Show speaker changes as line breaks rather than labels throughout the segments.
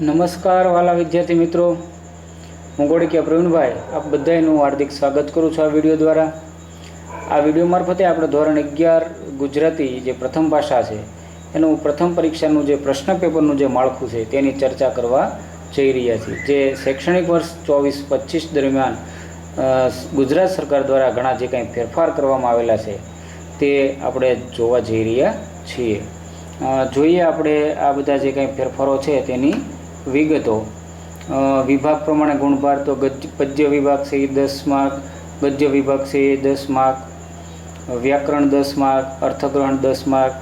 નમસ્કાર વાલા વિદ્યાર્થી મિત્રો. હું ગોળકિયા પ્રવીણભાઈ. આપ બધાનું હાર્દિક સ્વાગત કરું છું આ વીડિયો દ્વારા. આ વીડિયો મારફતે આપણે ધોરણ અગિયાર ગુજરાતી જે પ્રથમ ભાષા છે, એનું પ્રથમ પરીક્ષાનું જે પ્રશ્ન પેપરનું જે માળખું છે, તેની ચર્ચા કરવા જઈ રહ્યા છીએ. જે શૈક્ષણિક વર્ષ ચોવીસ પચીસ દરમિયાન ગુજરાત સરકાર દ્વારા ઘણા જે કંઈ ફેરફાર કરવામાં આવેલા છે, તે આપણે જોવા જઈ રહ્યા છીએ. જોઈએ આપણે આ બધા જે કંઈ ફેરફારો છે તેની વિગતો. વિભાગ પ્રમાણે ગુણભાર તો ગજ, પદ્ય વિભાગ છે એ દસ માર્ક, ગદ્ય વિભાગ છે એ દસ માર્ક, વ્યાકરણ દસ માર્ક, અર્થગ્રહણ દસ માર્ક,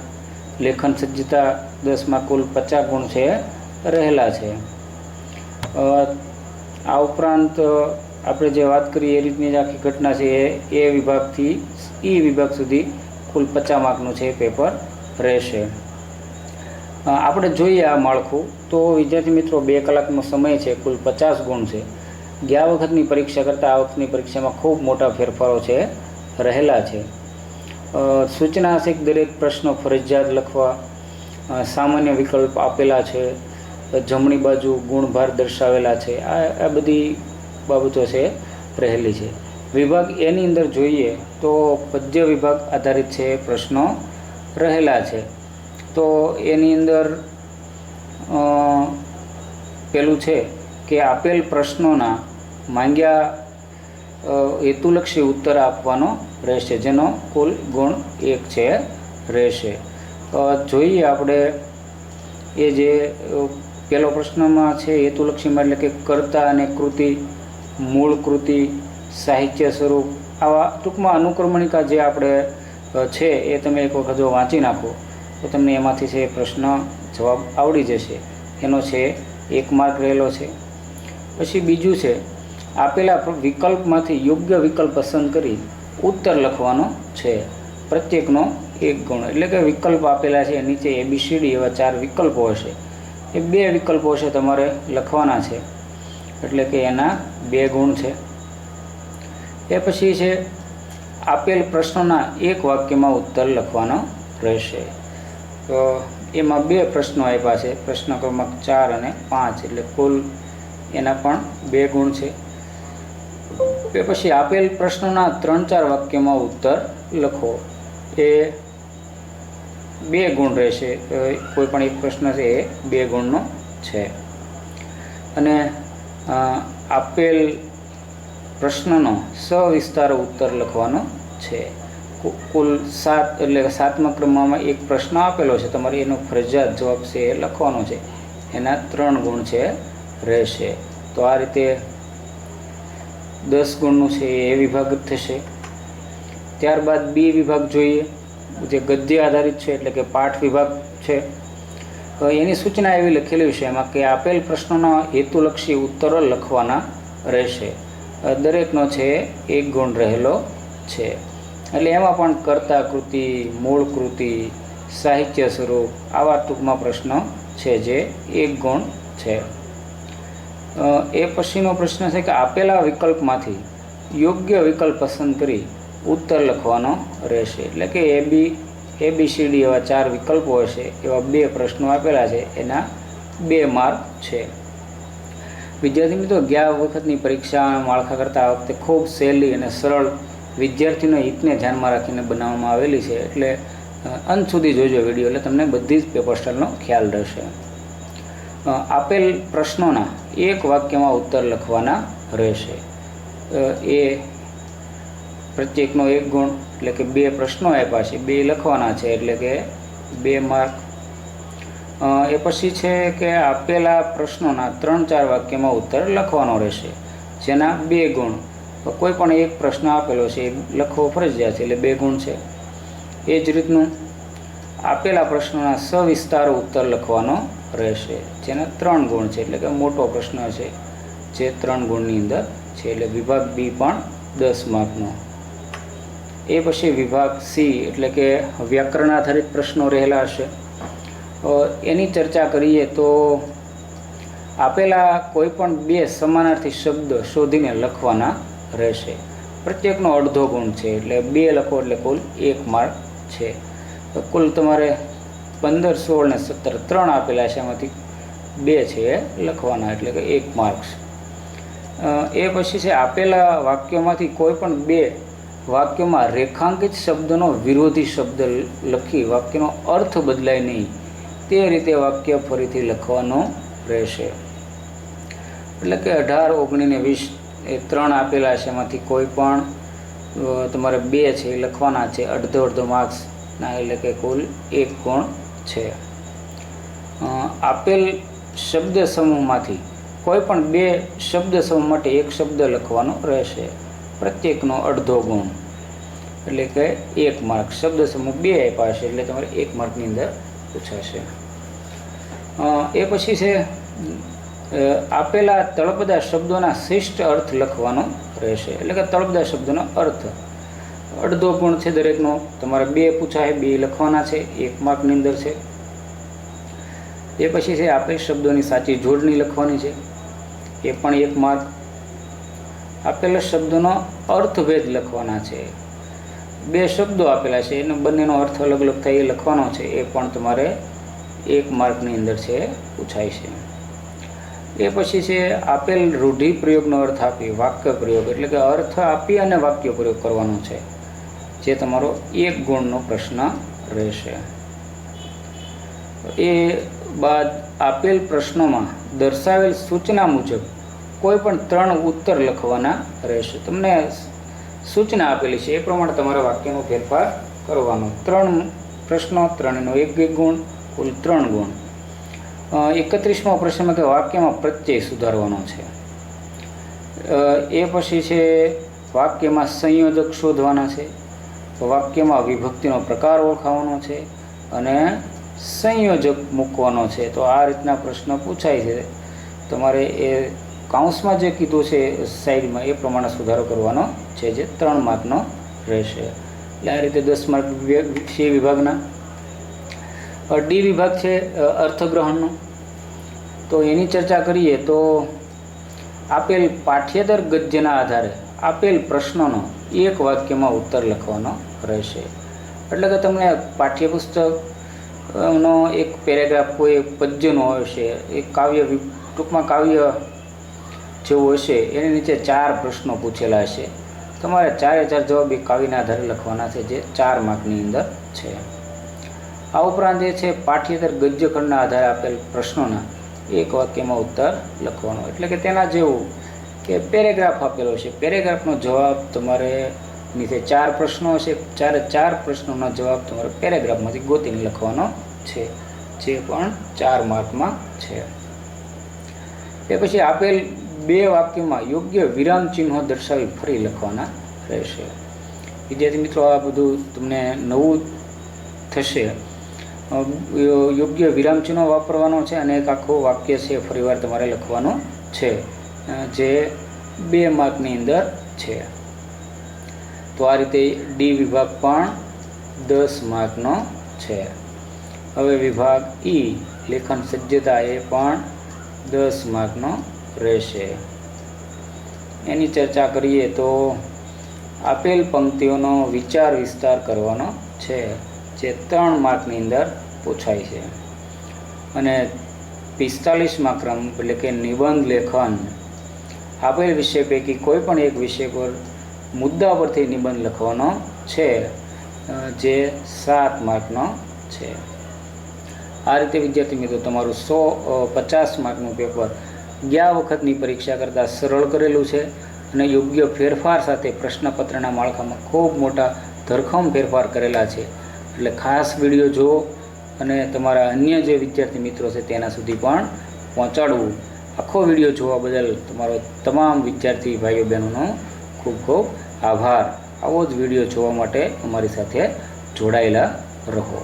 લેખન સજ્જતા દસ માર્ક, કુલ પચાસ ગુણ છે રહેલા છે. આ ઉપરાંત આપણે જે વાત કરીએ એ રીતની જ આખી ઘટના છે એ એ વિભાગથી, ઈ વિભાગ સુધી કુલ પચાસ માર્કનું છે પેપર રહેશે. આપણે જોઈએ આ માળખું. તો વિદ્યાર્થી મિત્રો, બે કલાકનો સમય છે, કુલ પચાસ ગુણ છે. ગયા વખતની પરીક્ષા કરતાં આ વખતની પરીક્ષામાં ખૂબ મોટા ફેરફારો છે, રહેલા છે. સૂચના હશે દરેક પ્રશ્નો ફરજિયાત લખવા. સામાન્ય વિકલ્પ આપેલા છે. જમણી બાજુ ગુણભાર દર્શાવેલા છે. આ આ બધી બાબતો છે, રહેલી છે. વિભાગ એની અંદર જોઈએ તો પદ્ય વિભાગ આધારિત છે, પ્રશ્નો રહેલા છે. તો એની અંદર પેલું છે કે આપેલ પ્રશ્નોના માંગ્યા હેતુલક્ષી ઉત્તર આપવાનો રહેશે, જેનો કુલ ગુણ એક છે, રહેશે. જોઈએ આપણે એ જે પહેલો પ્રશ્નમાં છે હેતુલક્ષીમાં એટલે કે કર્તા અને કૃતિ, મૂળ કૃતિ, સાહિત્ય સ્વરૂપ, આવા ટૂંકમાં અનુક્રમણિકા જે આપણે છે એ તમે એક વખત જો વાંચી નાખો. તો તમને એમાંથી છે પ્રશ્ન જવાબ આવડી જશે. એનો છે એક માર્ક રહેલો છે. પછી બીજું છે, આપેલા વિકલ્પમાંથી યોગ્ય વિકલ્પ પસંદ કરી ઉત્તર લખવાનો છે. પ્રત્યેકનો એક ગુણ. એટલે કે વિકલ્પ આપેલા છે, નીચે એબીસીડી એવા ચાર વિકલ્પો હશે. એ બે વિકલ્પો છે તમારે લખવાના છે. એટલે કે એના બે ગુણ છે. એ પછી છે, આપેલ પ્રશ્નોના એક વાક્યમાં ઉત્તર લખવાનો રહેશે. તો એમાં બે પ્રશ્નો આપ્યા છે. પ્રશ્ન ક્રમાંક ચાર અને પાંચ, એટલે કુલ એના પણ બે ગુણ છે. એ પછી આપેલ પ્રશ્નોના ત્રણ ચાર વાક્યમાં ઉત્તર લખો. એ બે ગુણ રહેશે. કોઈ પણ એક પ્રશ્ન છે એ બે ગુણનો છે. અને આપેલ પ્રશ્નનો સવિસ્તાર ઉત્તર લખવાનો છે. કુલ સાત, એટલે સાતમા ક્રમમાં એક પ્રશ્ન આપેલો છે. તમારે એનો ફરજિયાત જવાબ છે એ લખવાનો છે. એના ત્રણ ગુણ છે રહેશે. તો આ રીતે દસ ગુણનું છે એ વિભાગ થશે. ત્યારબાદ બી વિભાગ જોઈએ. જે ગદ્ય આધારિત છે એટલે કે પાઠ વિભાગ છે. એની સૂચના એવી લખેલી છે એમાં કે આપેલ પ્રશ્નોના હેતુલક્ષી ઉત્તરો લખવાના રહેશે. દરેકનો છે એક ગુણ રહેલો છે. એટલે એમાં પણ કર્તા કૃતિ, મૂળ કૃતિ, સાહિત્ય સ્વરૂપ આવા ટૂંકમાં પ્રશ્નો છે જે એક ગુણ છે. એ પછીનો પ્રશ્ન છે કે આપેલા વિકલ્પમાંથી યોગ્ય વિકલ્પ પસંદ કરી ઉત્તર લખવાનો રહેશે. એટલે કે એ બી એ બી સી ડી એવા ચાર વિકલ્પો હશે, એવા બે પ્રશ્નો આપેલા છે, એના બે માર્ક છે. વિદ્યાર્થી મિત્રો, ગયા વખતની પરીક્ષા માળખા કરતા આ વખતે ખૂબ સહેલી અને સરળ વિદ્યાર્થીના હિતને ધ્યાનમાં રાખીને બનાવવામાં આવેલી છે. એટલે અંત સુધી જોજો વીડિયો, એટલે તમને બધી જ પેપર સ્ટાઇલનો ખ્યાલ રહેશે. આપેલ પ્રશ્નોના એક વાક્યમાં ઉત્તર લખવાના રહેશે. એ પ્રત્યેકનો એક ગુણ, એટલે કે બે પ્રશ્નો આપ્યા છે, બે લખવાના છે, એટલે કે બે માર્ક. એ પછી છે કે આપેલા પ્રશ્નોના ત્રણ ચાર વાક્યમાં ઉત્તર લખવાનો રહેશે, જેના બે ગુણ. તો કોઈ પણ એક પ્રશ્ન આપેલો છે, એ લખવો ફરજિયાત છે, એટલે બે ગુણ છે. એ જ રીતનું આપેલા પ્રશ્નોના સવિસ્તાર ઉત્તર લખવાનો રહેશે. જેના ત્રણ ગુણ છે, એટલે કે મોટો પ્રશ્ન છે, જે ત્રણ ગુણની અંદર છે, એટલે વિભાગ બી પણ દસ માર્કનો. એ પછી વિભાગ સી, એટલે કે વ્યાકરણ આધારિત પ્રશ્નો રહેલા હશે. એની ચર્ચા કરીએ તો આપેલા કોઈ પણ બે સમાનાર્થી શબ્દ શોધીને લખવાના રહેશે. પ્રત્યેકનો અડધો ગુણ છે, એટલે બે લખો એટલે કુલ એક માર્ક છે. તો કુલ તમારે પંદર, સોળ ને સત્તર, ત્રણ આપેલા છે, એમાંથી બે છે એ લખવાના, એટલે કે એક માર્ક્સ એ પછી છે, આપેલા વાક્યોમાંથી કોઈ પણ બે વાક્યોમાં રેખાંકિત શબ્દનો વિરોધી શબ્દ લખી વાક્યનો અર્થ બદલાય નહીં. તે રીતે વાક્ય ફરીથી લખવાનો રહેશે. એટલે કે અઢાર ઓગણીને વીસ એ ત્રણ આપેલા છે, એમાંથી કોઈ પણ તમારે બે છે એ લખવાના છે, અડધો અડધો માર્ક્સના એટલે કે કુલ એક ગુણ છે. આપેલ શબ્દ સમૂહમાંથી કોઈ પણ બે શબ્દ સમૂહ માટે એક શબ્દ લખવાનો રહેશે. પ્રત્યેકનો અડધો ગુણ. એટલે કે એક માર્ક શબ્દ સમૂહ બે આપ્યા છે, એટલે તમારે એક માર્કની અંદર પૂછાશે. એ પછી છે આપેલા તળપદા શબ્દોના શિષ્ટ અર્થ લખવાનો રહેશે. એટલે કે તળપદા શબ્દનો અર્થ. અડધો ગુણ છે દરેકનો. તમારે બે પૂછાય, બે લખવાના છે, એક માર્કની અંદર છે. એ પછી છે આપેલ શબ્દોની સાચી જોડણી લખવાની છે. એ પણ એક માર્ક. આપેલા શબ્દોનો અર્થભેદ લખવાના છે. બે શબ્દો આપેલા છે, એને બંનેનો અર્થ અલગ અલગ થાય એ લખવાનો છે. એ પણ તમારે એક માર્કની અંદર છે, પૂછાય છે. એ પછી છે, આપેલ રૂઢિપ્રયોગનો અર્થ આપી વાક્ય પ્રયોગ એટલે કે અર્થ આપી અને વાક્ય પ્રયોગ કરવાનો છે. જે તમારો એક ગુણનો પ્રશ્ન રહેશે. એ બાદ આપેલ પ્રશ્નોમાં દર્શાવેલ સૂચના મુજબ કોઈ પણ ત્રણ ઉત્તર લખવાના રહેશે. તમને સૂચના આપેલી છે, એ પ્રમાણે તમારા વાક્યનો ફેરફાર કરવાનો. ત્રણ પ્રશ્નો, ત્રણનો એક એક ગુણ, કુલ ત્રણ ગુણ. એકત્રીસમો પ્રશ્નમાં કે વાક્યમાં પ્રત્યય સુધારવાનો છે. એ પછી છે વાક્યમાં સંયોજક શોધવાના છે. વાક્યમાં વિભક્તિનો પ્રકાર ઓળખાવાનો છે અને સંયોજક મૂકવાનો છે. તો આ રીતના પ્રશ્ન પૂછાય છે. તમારે એ કાઉન્સમાં જે કીધું છે સાઈડમાં એ પ્રમાણે સુધારો કરવાનો છે જે ત્રણ માર્કનો રહેશે. એટલે આ રીતે દસ માર્ક સી વિભાગના ડી વિભાગ છે અર્થગ્રહણનો. તો એની ચર્ચા કરીએ તો આપેલ પાઠ્યેતર ગદ્યના આધારે આપેલ પ્રશ્નોનો એક વાક્યમાં ઉત્તર લખવાનો રહેશે. એટલે કે તમને પાઠ્યપુસ્તકનો એક પેરેગ્રાફ કોઈ એક પદ્યનો હશે, એક કાવ્ય ટૂંકમાં કાવ્ય જેવું હશે, એની નીચે ચાર પ્રશ્નો પૂછેલા હશે. તમારે ચારે ચાર જવાબ એ કાવ્યના આધારે લખવાના છે, જે ચાર માર્કની અંદર છે. આ ઉપરાંત જે છે, પાઠ્યેતર ગદ્યખંડના આધારે આપેલ પ્રશ્નોના એક વાક્યમાં ઉત્તર લખવાનો. એટલે કે તેના જેવું કે પેરેગ્રાફ આપેલો છે. પેરેગ્રાફનો જવાબ તમારે નીચે ચાર પ્રશ્નો છે ચારે ચાર પ્રશ્નોનો જવાબ તમારે પેરેગ્રાફમાંથી ગોતીને લખવાનો છે. જે પણ ચાર માર્કમાં છે. એ પછી આપેલ બે વાક્યમાં યોગ્ય વિરામ ચિહ્નો દર્શાવી ફરી લખવાના રહેશે. વિદ્યાર્થી મિત્રો, આ બધું તમને નવું થશે. યોગ્ય વિરામચિહ્નો વાપરવાનો છે અને એક આખું વાક્ય છે, ફરીવાર તમારે લખવાનું છે. જે બે માર્કની અંદર છે. તો આ રીતે ડી વિભાગ પણ દસ માર્કનો છે. હવે વિભાગ ઈ લેખન સજ્જતા એ પણ દસ માર્કનો રહેશે. એની ચર્ચા કરીએ તો આપેલ પંક્તિઓનો વિચાર વિસ્તાર કરવાનો છે. જે ત્રણ માર્કની અંદર પૂછાય છે. અને પિસ્તાલીસમાં ક્રમ એટલે કે નિબંધ લેખન, આપેલ વિષય પૈકી કોઈ પણ એક વિષય પર મુદ્દા પરથી નિબંધ લખવાનો છે જે સાત માર્કનો છે. આ રીતે વિદ્યાર્થી મિત્રો તમારું સો પચાસ માર્કનું પેપર ગયા વખતની પરીક્ષા કરતાં સરળ કરેલું છે અને યોગ્ય ફેરફાર સાથે પ્રશ્નપત્રના માળખામાં ખૂબ મોટા ધરખમ ફેરફાર કરેલા છે. એટલે ખાસ વીડિયો જો અને તમારા અન્ય જે વિદ્યાર્થી મિત્રો છે તેના સુધી પણ પહોંચાડવું. આખો વીડિયો જોવા બદલ તમારો તમામ વિદ્યાર્થી ભાઈઓ બહેનોનો ખૂબ ખૂબ આભાર. આવો જ વીડિયો જોવા માટે અમારી સાથે જોડાયેલા રહો.